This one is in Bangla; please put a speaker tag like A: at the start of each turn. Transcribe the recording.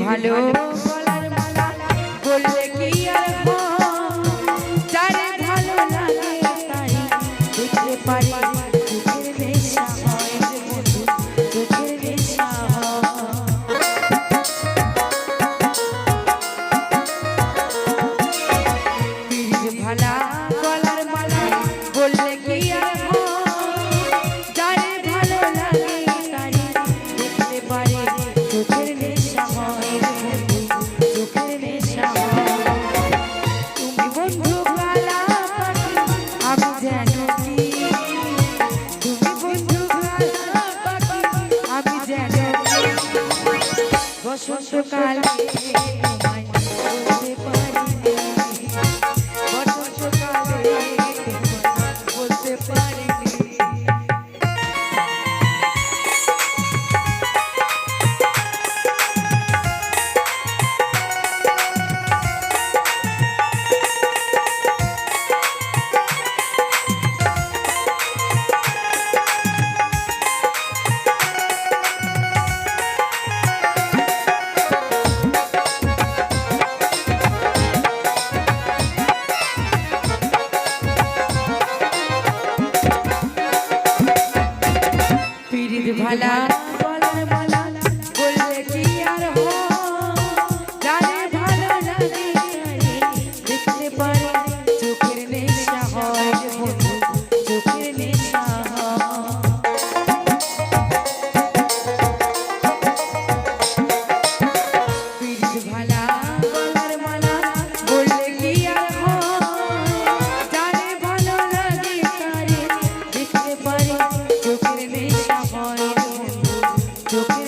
A: ভালো। গ্রীষ্মকালে took